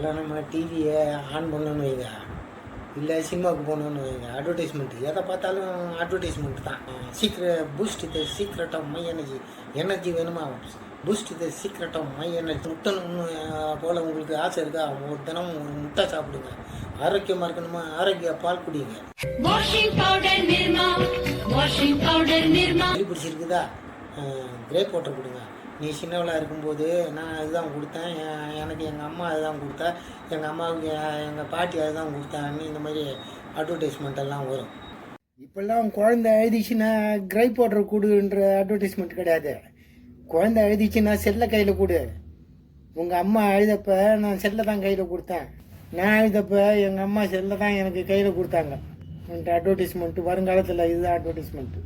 இல்லை நம்ம டிவியை ஆன் பண்ணணும்னு வைங்க. இல்லை சினிமாவுக்கு போகணுன்னு வைங்க. அட்வர்டைஸ்மெண்ட் எதை பார்த்தாலும் அட்வர்டைஸ்மெண்ட் தான். சீக்கிரம் Boost the secret of my energy energy வேணுமா? Boost the secret of my energy முட்டணும்னு போல் உங்களுக்கு ஆசை இருக்கா? ஒரு தினமும் ஒரு முட்டை சாப்பிடுங்க. ஆரோக்கியமாக இருக்கணுமா? ஆரோக்கிய பால் குடிங்க. பிடிச்சிருக்குதா? கிரேப் வாட்டர் கொடுங்க. நீ சின்னவளாக இருக்கும்போது நான் அதுதான் கொடுத்தேன். எனக்கு எங்கள் அம்மா அதுதான் கொடுத்தா. எங்கள் அம்மாவுக்கு எங்கள் பாட்டி அதுதான் கொடுத்தான்னு இந்த மாதிரி அட்வர்டைஸ்மெண்ட் எல்லாம் வரும். இப்போல்லாம் குழந்த எழுதிச்சுன்னா கிரை பவுடர் கொடுன்ற அட்வர்டைஸ்மெண்ட் கிடையாது. குழந்த எழுதிச்சுன்னா செல்லை கையில் கொடு. உங்கள் அம்மா அழுதப்ப நான் செல்லை தான் கையில் கொடுத்தேன். நான் அழுதப்ப எங்கள் அம்மா செல்லை தான் எனக்கு கையில் கொடுத்தாங்க. அட்வர்டைஸ்மெண்ட்டு வருங்காலத்தில் இதுதான் அட்வர்டைஸ்மெண்ட்டு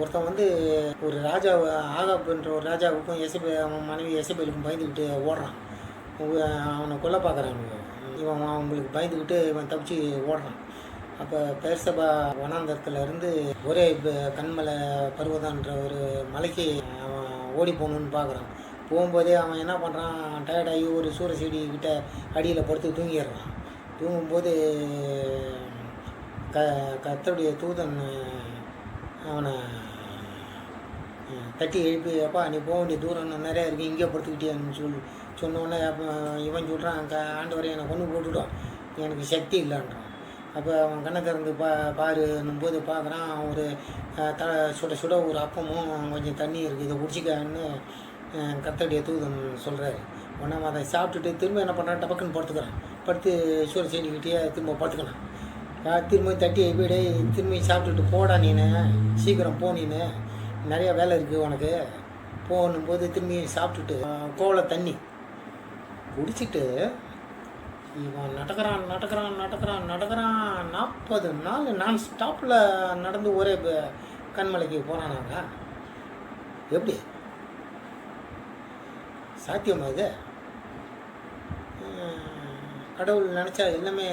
ஒருத்தன் வந்து ஒரு ராஜா ஆகாப்புன்ற ஒரு ராஜாவுக்கும் எசபி அவன் மனைவி எசபேலுக்கும் பயந்துக்கிட்டு ஓடுறான். அவனை கொல்ல பார்க்குறாங்க. இவன் அவங்களுக்கு பயந்துக்கிட்டு இவன் தப்பிச்சு ஓடுறான். அப்போ பேர்சபா வனாந்தரத்துலேருந்து ஒரே கண்மலை பருவதான்ற ஒரு மலைக்கு அவன் ஓடி போகணுன்னு பார்க்குறான். போகும்போதே அவன் என்ன பண்ணுறான் டயர்டாகி ஒரு சூரிய செடி கிட்ட அடியில் படுத்து தூங்கிடுறான். தூங்கும்போது க கத்தருடைய தூதன் அவனை தட்டி எழுப்பி அப்பா நீ போக வேண்டிய தூரம் நிறையா இருக்குது இங்கே படுத்துக்கிட்டியான்னு சொல்லி. சொன்னோன்னே அப்போ இவன் சொல்கிறான் க ஆண்டவரை என்னை கொண்டு போட்டுவிடும் எனக்கு சக்தி இல்லைன்றான். அப்போ அவன் கண்ணை திறந்து பா பாருன்னும் போது பார்க்குறான் ஒரு த சுட சுட ஒரு அப்பமும் கொஞ்சம் தண்ணி இருக்குது இதை குடிச்சிக்கன்னு கத்தடிய தூதன் சொல்கிறாரு உடனே அதை சாப்பிட்டுட்டு திரும்ப என்ன பண்ணுறான் டபக்குன்னு படுத்துக்கிறான். படுத்து சூரிய செடிக்கிட்டே திரும்ப படுத்துக்கிறான். திரும்பி தட்டி வீடு திரும்பி சாப்பிட்டுட்டு போடா நீனு. சீக்கிரம் போ நீனு. நிறையா வேலை இருக்குது உனக்கு. போகணும் போது திரும்பி சாப்பிட்டுட்டு கோவலை தண்ணி. குடிச்சிட்டு இவன் நடக்கிறான் நடக்கிறான் நடக்கிறான் நடக்கிறான். நாற்பது நாள் நான் ஸ்டாப்பில் நடந்து ஒரே கண்மலைக்கு போகிறானாங்க எப்படி? சாத்தியமா இது? கடவுள் நினச்சா எல்லாமே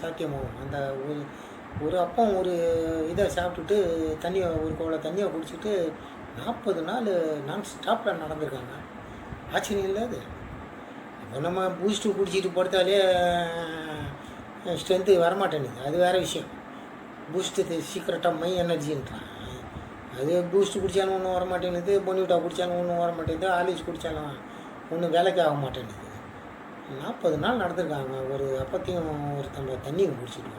சாத்தியமாகும். அந்த ஒரு ஒரு அப்பம் ஒரு இதை சாப்பிட்டுட்டு தண்ணியை ஒரு கோலை தண்ணியை குடிச்சிட்டு நாற்பது நாள் நான் ஸ்டாப்பில் நடந்திருக்காங்க. ஆச்சரியம் இல்லை அது? இப்போ நம்ம பூஸ்ட்டு குடிச்சிட்டு படுத்தாலே ஸ்ட்ரென்த்து வரமாட்டேங்குது. அது வேறு விஷயம். பூஸ்ட்டு சீக்கிரட்டாக மை எனர்ஜின்றான் அது பூஸ்ட் குடித்தாலும் ஒன்றும் வர மாட்டேங்குது பொன்னிவிட்டா குடித்தாலும் ஒன்றும் வரமாட்டேங்குது ஆலிஸ் குடித்தாலும் ஒன்றும் வேலைக்கு ஆக மாட்டேங்குது நாற்பது நாள் நடந்திருக்காங்க. ஒரு அப்பத்தையும் ஒரு தண்ணி குடிச்சிட்டு குடிச்சிட்டு